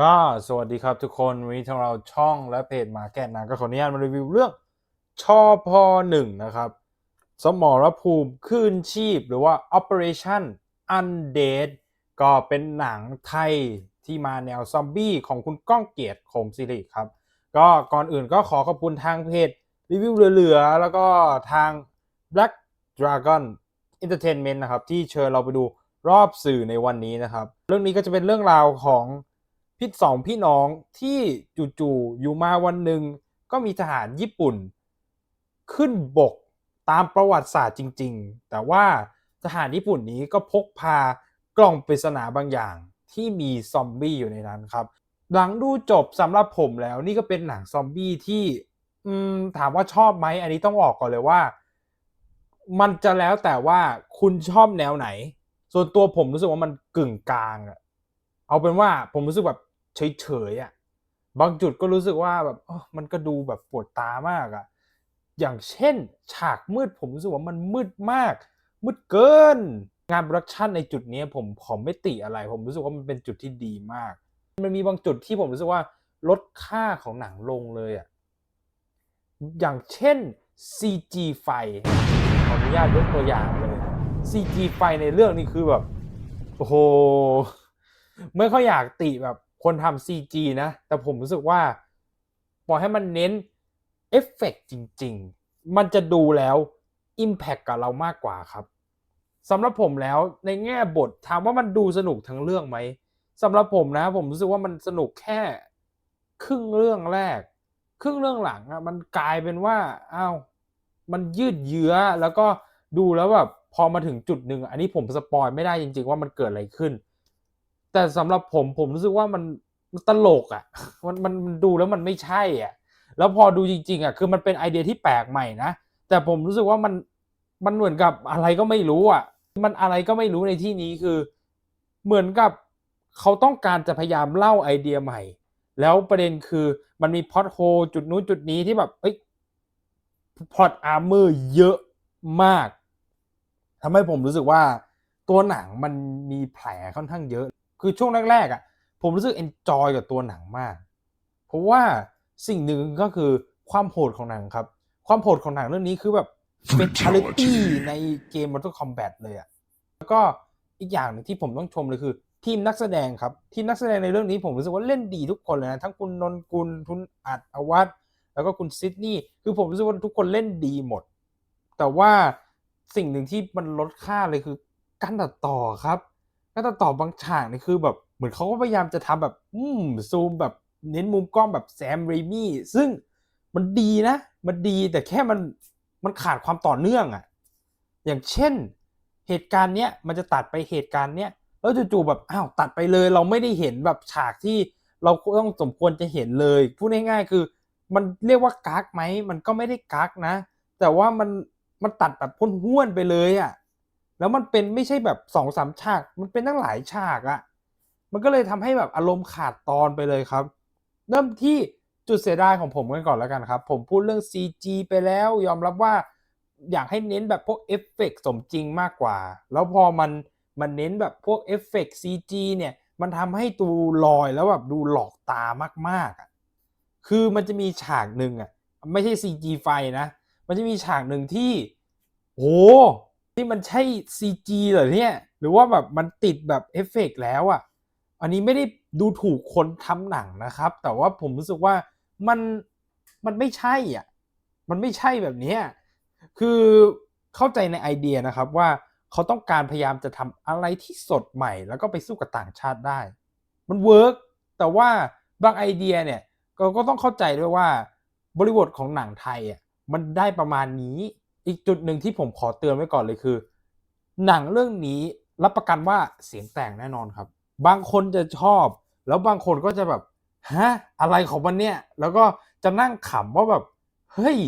ก็สวัสดีครับทุกคนวันนี้ทางเราช่องและเพจมาแก่นาก็ขออนุญาตมารีวิวเรื่องชอพอหนึ่งนะครับ สมรภูมิคลื่นชีพหรือว่า Operation Undead ก็เป็นหนังไทยที่มาแนวซอมบี้ของคุณก้องเกียรติคมสิริครับ ก็ก่อนอื่นก็ขอขอบคุณทางเพจรีวิวเหลือๆ แล้วก็ทาง Black Dragon Entertainment นะครับ ที่เชิญเราไปดูรอบสื่อในวันนี้นะครับ เรื่องนี้ก็จะเป็นเรื่องราวของ พี่สองพี่น้องที่จู่ๆอยู่มาวันหนึ่งก็มีทหารญี่ปุ่น ขึ้นบกตามประวัติศาสตร์จริง ๆ แต่ว่าทหารญี่ปุ่นนี้ก็พกพากล่องปริศนาบางอย่างที่มีซอมบี้อยู่ในนั้นครับ หลังดูจบสำหรับผมแล้วนี่ก็เป็นหนังซอมบี้ที่ถามว่าชอบไหมอันนี้ต้องบอกก่อนเลยว่า มันจะแล้วแต่ว่าคุณชอบแนวไหน ส่วนตัวผมรู้สึกว่ามันกึ่งกลางอะเอาเป็นว่าผมรู้สึกแบบ เฉยๆอะบางจุดก็รู้สึกว่าแบบมันก็ดูแบบปวดตามากอะอย่างเช่น ฉากมืดผมรู้สึกว่ามันมืดมาก มืดเกิน งานโปรดักชันในจุดนี้ผมขอไม่ติอะไร ผมรู้สึกว่ามันเป็นจุดที่ดีมาก มันมีบางจุดที่ผมรู้สึกว่าลดค่าของหนังลงเลยอะอย่างเช่น CG ไฟขออนุญาตยกตัวอย่างเลย CG ไฟในเรื่องนี้คือแบบโอ้โหไม่ค่อยอยากติแบบ คนทำ CG นะ แต่ผมรู้สึกว่าปล่อยให้มันเน้นเอฟเฟกต์จริง ๆ มันจะดูแล้ว Impact กับเรามากกว่าครับสำหรับผมแล้วในแง่บทถามว่ามันดูสนุกทั้งเรื่องไหมสำหรับผมนะ ผมรู้สึกว่ามันสนุกแค่ ครึ่งเรื่องแรก ครึ่งเรื่องหลังอะมันกลายเป็นว่าอ้าวมันยืดเยื้อแล้วก็ดูแล้วแบบพอมาถึงจุดหนึ่งอันนี้ผมสปอยไม่ได้จริง ๆ ว่ามันเกิดอะไรขึ้น แต่สำหรับผมผมรู้สึกว่ามันมันตลกอะ่ะมันมันดูแล้วมันไม่ใช่อะ แล้วพอดูจริง ๆอะคือมันเป็นไอเดียที่แปลกใหม่นะแต่ผมรู้สึกว่ามันมันเหมือนกับอะไรก็ไม่รู้อะ มันอะไรก็ไม่รู้ในที่นี้คือเหมือนกับเขาต้องการจะพยายามเล่าไอเดียใหม่ แล้วประเด็นคือมันมีพอดโฮจุดนู้นจุดนี้ที่แบบเอ้ยพอตอาร์เมอร์เยอะมากทำให้ผมรู้สึกว่าตัวหนังมันมีแผลค่อนข้างเยอะ คือช่วงแรกๆอะผมรู้สึกเอนจอยกับตัวหนังมาก เพราะว่าสิ่งหนึ่งก็คือความโหดของหนังครับ ความโหดของหนังเรื่องนี้คือแบบ fatality ในเกม Mortal Kombat เลยอะแล้วก็อีกอย่างหนึงที่ผมต้องชมเลยคือ ทีมนักแสดงครับ ทีมนักแสดงในเรื่องนี้ผมรู้สึกว่าเล่นดีทุกคนเลยนะ ทั้งคุณนนกุลคุณอัดอวัตแล้วก็คุณซิดนีย์คือผมรู้สึกว่าทุกคนเล่นดีหมด แต่ว่าสิ่งหนึ่งที่มันลดค่าเลยคือการตัดต่อครับ การตัดต่อบางฉากนี่คือแบบเหมือนเขาก็พยายามจะทำแบบ อืมซูมแบบเน้นมุมกล้องแบบแซมเรมี่ซึ่งมันดีนะ มันดีแต่แค่มันมันขาดความต่อเนื่องอะอย่างเช่น เหตุการณ์เนี้ยมันจะตัดไปเหตุการณ์เนี้ยแล้วจู่ๆแบบอ้าวตัดไปเลย เราไม่ได้เห็นแบบฉากที่เราต้องสมควรจะเห็นเลยพูดง่ายๆคือ มันเรียกว่ากักไหมมันก็ไม่ได้กักนะ แต่ว่ามันมันตัดแบบพ้นห้วนไปเลยอะ่ะ แล้วมันเป็นไม่ใช่แบบสองสามฉาก มันเป็นตั้งหลายฉากอะมันก็เลยทำให้แบบอารมณ์ขาดตอนไปเลยครับ เริ่มที่จุดเสียดายของผมกันก่อนแล้วกันครับ ผมพูดเรื่อง CG ไปแล้วยอมรับว่าอยากให้เน้นแบบพวกเอฟเฟกต์สมจริงมากกว่า แล้วพอมันมันเน้นแบบพวกเอฟเฟกต์ CG เนี่ย มันทำให้ดูลอยแล้วแบบดูหลอกตามากๆอะคือมันจะมีฉากหนึ่งอะ ไม่ใช่ CG ไฟนะ มันจะมีฉากหนึ่งที่ โห ที่มันใช่ CG เหรอเนี่ย หรือว่าแบบมันติดแบบเอฟเฟกต์แล้วอะ อันนี้ไม่ได้ดูถูกคนทำหนังนะครับ แต่ว่าผมรู้สึกว่ามันมันไม่ใช่อะ มันไม่ใช่แบบนี้คือเข้าใจในไอเดียนะครับว่าเขาต้องการพยายามจะทำอะไรที่สดใหม่ แล้วก็ไปสู้กับต่างชาติได้ มันเวิร์กแต่ว่าบางไอเดียเนี่ยก็ต้องเข้าใจด้วยว่าบริบทของหนังไทยอะมันได้ประมาณนี้ อีกจุดหนึ่งที่ผมขอเตือนไว้ก่อนเลยคือ หนังเรื่องนี้รับประกันว่าเสียงแต่งแน่นอนครับ บางคนจะชอบ แล้วบางคนก็จะแบบฮะอะไรของมันเนี่ย แล้วก็จะนั่งขำว่าแบบ เฮ้ย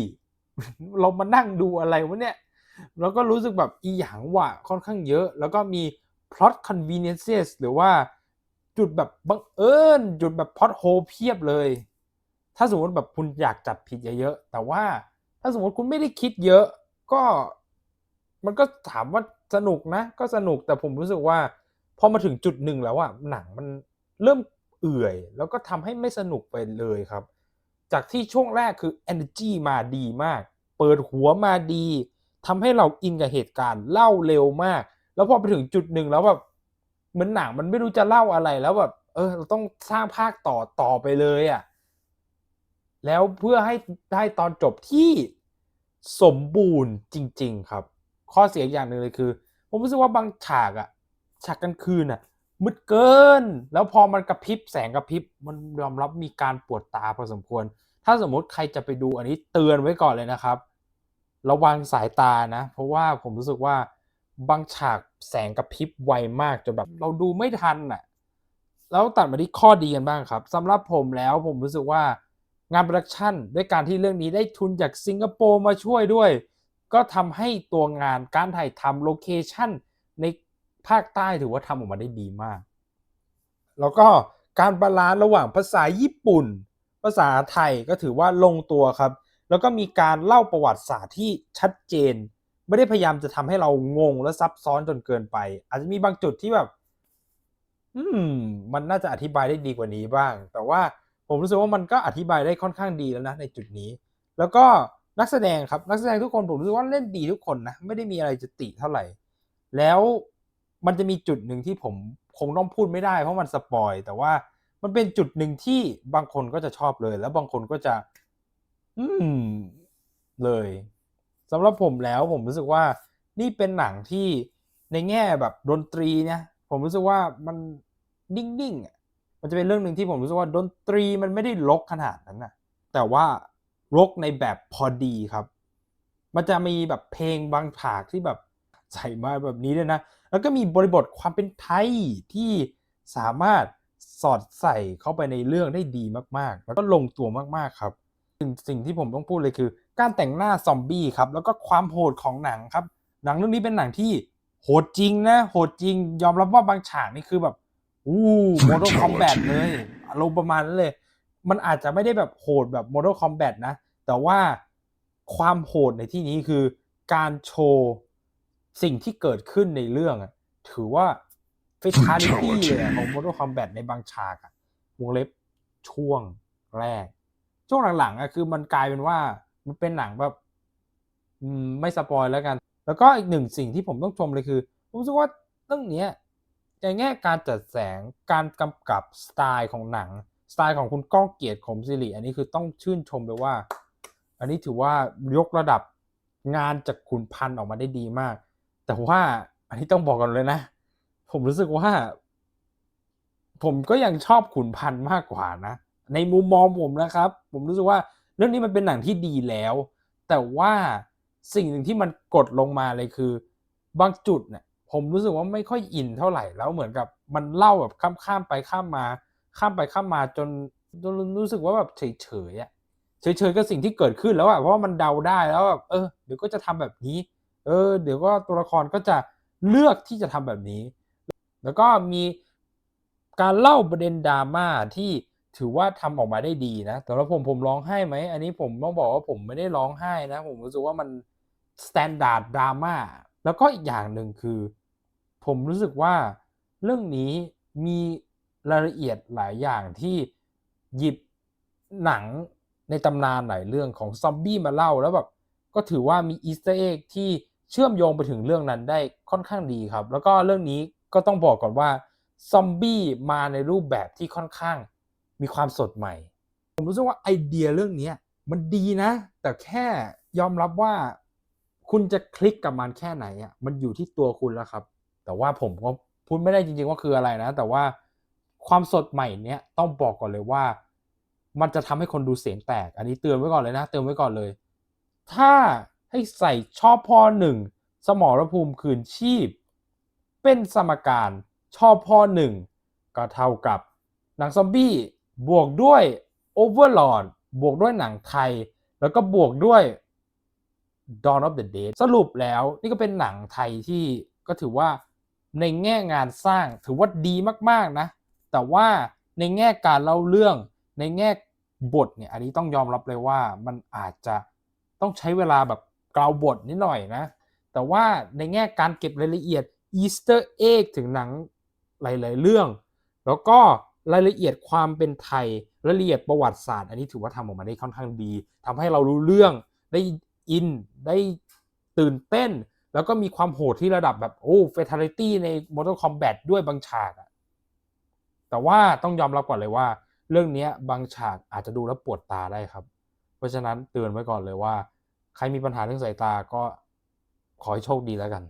เรามานั่งดูอะไรวะเนี่ย แล้วก็รู้สึกแบบอีหยังว่ะค่อนข้างเยอะ แล้วก็มี plot conveniences หรือว่าจุดแบบบังเอิญจุดแบบ plot hole เพียบเลย ถ้าสมมติแบบคุณอยากจับผิดเยอะๆแต่ว่าถ้าสมมติคุณไม่ได้คิดเยอะ ก็มันก็ถามว่าสนุกนะ ก็สนุกแต่ผมรู้สึกว่าพอมาถึงจุดหนึ่งแล้วอะหนังมันเริ่มเอื่อย แล้วก็ทำให้ไม่สนุกไปเลยครับ จากที่ช่วงแรกคือ energy มาดีมาก เปิดหัวมาดีทำให้เราอินกับเหตุการณ์เล่าเร็วมาก แล้วพอไปถึงจุดหนึ่งแล้วแบบเหมือนหนังมันไม่รู้จะเล่าอะไรแล้วแบบเออเราต้องสร้างภาคต่อต่อไปเลยอะ่ะแล้วเพื่อให้ได้ตอนจบที่ สมบูรณ์จริง ๆ ครับ ข้อเสียอย่างหนึ่งเลยคือ ผมรู้สึกว่าบางฉากอะฉากกลางคืนอะมืดเกิน แล้วพอมันกระพริบแสงกระพริบมันยอมรับมีการปวดตาพอสมควร ถ้าสมมติใครจะไปดูอันนี้เตือนไว้ก่อนเลยนะครับ ระวังสายตานะ เพราะว่าผมรู้สึกว่าบางฉากแสงกระพริบไวมากจนแบบ เราดูไม่ทันอะแล้วตัดมาที่ข้อดีกันบ้างครับสำหรับผมแล้วผมรู้สึกว่า งานโปรดักชันด้วยการที่เรื่องนี้ได้ทุนจากสิงคโปร์มาช่วยด้วย ก็ทำให้ตัวงานการถ่ายทำโลเคชั่นในภาคใต้ถือว่าทำออกมาได้ดีมาก แล้วก็การบาลานซ์ระหว่างภาษาญี่ปุ่น ภาษาไทยก็ถือว่าลงตัวครับ แล้วก็มีการเล่าประวัติศาสตร์ที่ชัดเจน ไม่ได้พยายามจะทำให้เรางงและซับซ้อนจนเกินไป อาจจะมีบางจุดที่แบบ อืม มันน่าจะอธิบายได้ดีกว่านี้บ้าง แต่ว่า ผมรู้สึกว่ามันก็อธิบายได้ค่อนข้างดีแล้วนะในจุดนี้ แล้วก็นักแสดงครับนักแสดงทุกคนผมรู้สึกว่าเล่นดีทุกคนนะไม่ได้มีอะไรจะติเท่าไหร่ แล้วมันจะมีจุดหนึ่งที่ผมคงต้องพูดไม่ได้เพราะมันสปอยแต่ว่ามันเป็นจุดหนึ่งที่บางคนก็จะชอบเลย แล้วบางคนก็จะ อืมเลยสำหรับผมแล้วผมรู้สึกว่านี่เป็นหนังที่ในแง่แบบดนตรีเนี่ย ผมรู้สึกว่ามันนิ่งๆ มันจะเป็นเรื่องหนึ่งที่ผมรู้สึกว่าดนตรีมันไม่ได้รกขนาดนั้นนะแต่ว่ารกในแบบพอดีครับ มันจะมีแบบเพลงบางฉากที่แบบใส่มาแบบนี้ด้วยนะ แล้วก็มีบริบทความเป็นไทยที่สามารถสอดใส่เข้าไปในเรื่องได้ดีมากๆ แล้วก็ลงตัวมากๆครับสิ่งสิ่งที่ผมต้องพูดเลยคือ การแต่งหน้าซอมบี้ครับ แล้วก็ความโหดของหนังครับ หนังเรื่องนี้เป็นหนังที่โหดจริงนะ โหดจริง ยอมรับว่าบางฉากนี่คือแบบ อู้โม d ด l คอมแบทเลยอารมณ์ประมาณนั้นเลย มันอาจจะไม่ได้แบบโหดแบบโม d ด l คอมแบทนะ แต่ว่าความโหดในที่นี้คือการโชว์สิ่งที่เกิดขึ้นในเรื่องอะถือว่าฟิทาลิตี้เลยอะของโม d ด l คอมแบทในบางฉากอะวงเล็บช่วงแรก ช่วงหลังๆอะคือมันกลายเป็นว่ามันเป็นหนังแบบอืมไม่สปอยแล้วกัน แล้วก็อีกหนึ่งสิ่งที่ผมต้องชมเลยคือผมรู้สึกว่าเรื่องเนี้ย ในแง่การจัดแสงการกำกับสไตล์ของหนัง สไตล์ของคุณก้องเกียรติขมสิริอันนี้คือต้องชื่นชมไปว่า อันนี้ถือว่ายกระดับงานจากขุนพันธ์ออกมาได้ดีมาก แต่ว่าอันนี้ต้องบอกกันเลยนะ ผมรู้สึกว่า ผมก็ยังชอบขุนพันธ์มากกว่านะ ในมุมมองผมนะครับ ผมรู้สึกว่าเรื่องนี้มันเป็นหนังที่ดีแล้ว แต่ว่าสิ่งหนึ่งที่มันกดลงมาเลยคือ บางจุดเนี่ย ผมรู้สึกว่าไม่ค่อยอินเท่าไหร่แล้วเหมือนกับมันเล่าแบบข้ามข้ามไปข้ามมา ข้ามไปข้ามมาจนจนรู้สึกว่าแบบเฉยๆอะเฉยๆกับสิ่งที่เกิดขึ้นแล้วอะเพราะว่ามันเดาได้แล้วแบบเออเดี๋ยวก็จะทำแบบนี้ เออ เดี๋ยวก็ตัวละครก็จะเลือกที่จะทำแบบนี้ แล้วก็มีการเล่าประเด็นดราม่าที่ถือว่าทำออกมาได้ดีนะ แต่ว่าผมผมร้องไห้ไหม อันนี้ผมต้องบอกว่าผมไม่ได้ร้องไห้นะ ผมรู้สึกว่ามันสแตนดาร์ดดราม่า แล้วก็อีกอย่างหนึ่งคือ ผมรู้สึกว่าเรื่องนี้มีรายละเอียดหลายอย่างที่หยิบหนังในตำนานหลายเรื่องของซอมบี้มาเล่าแล้วแบบก็ถือว่ามีอีสเตอร์เอ็กที่เชื่อมโยงไปถึงเรื่องนั้นได้ค่อนข้างดีครับ แล้วก็เรื่องนี้ก็ต้องบอกก่อนว่าซอมบี้มาในรูปแบบที่ค่อนข้างมีความสดใหม่ ผมรู้สึกว่าไอเดียเรื่องนี้มันดีนะ แต่แค่ยอมรับว่าคุณจะคลิกกับมันแค่ไหนอะมันอยู่ที่ตัวคุณแล้วครับ แต่ว่าผมก็พูดไม่ได้จริงๆว่าคืออะไรนะ แต่ว่าความสดใหม่เนี้ยต้องบอกก่อนเลยว่า มันจะทำให้คนดูเสียงแตก อันนี้เตือนไว้ก่อนเลยนะ เตือนไว้ก่อนเลย ถ้าให้ใส่ชอบพ่อหนึ่งสมรภูมิคืนชีพ เป็นสมการชอบพ่อหนึ่งก็เท่ากับหนังซอมบี้บวกด้วย Overlord บวกด้วยหนังไทย แล้วก็บวกด้วย Dawn of the Dead สรุปแล้วนี่ก็เป็นหนังไทยที่ก็ถือว่า ในแง่งานสร้างถือว่าดีมากๆนะ แต่ว่าในแง่การเล่าเรื่อง ในแง่บทเนี่ยอันนี้ต้องยอมรับเลยว่ามันอาจจะต้องใช้เวลาแบบกล่าวบทนิดหน่อยนะ แต่ว่าในแง่การเก็บรายละเอียดอีสเตอร์เอ็กถึงหนังหลาย ๆ เรื่อง แล้วก็รายละเอียดความเป็นไทยรายละเอียดประวัติศาสตร์ อันนี้ถือว่าทำออกมาได้ค่อนข้างดีทำให้เรารู้เรื่องได้อินได้ตื่นเต้น แล้วก็มีความโหดที่ระดับแบบโอ้เฟท a l ลิตี้ใน Mortal Kombat ด้วยบางฉากอะแต่ว่าต้องยอมรับก่อนเลยว่า เรื่องนี้บางฉากอาจจะดูแล้วปวดตาได้ครับ เพราะฉะนั้นเตือนไว้ก่อนเลยว่า ใครมีปัญหาเรื่องสายตาก็ขอให้โชคดีแล้วกัน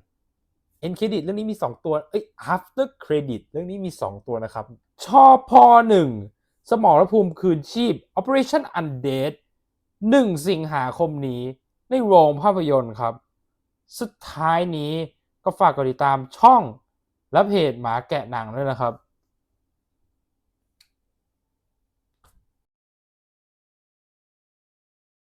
End credit เรื่องนี้มี 2 ตัว เอ้ย after credit เรื่องนี้มี 2 ตัวนะครับ ชอพอหนึ่งสมรภูมิคืนชีพ Operation Undead 1 สิงหาคมนี้ในโรงภาพยนตร์ครับ สุดท้ายนี้ก็ฝากกดติดตามช่องและเพจหมาแกะหนังด้วยนะครับ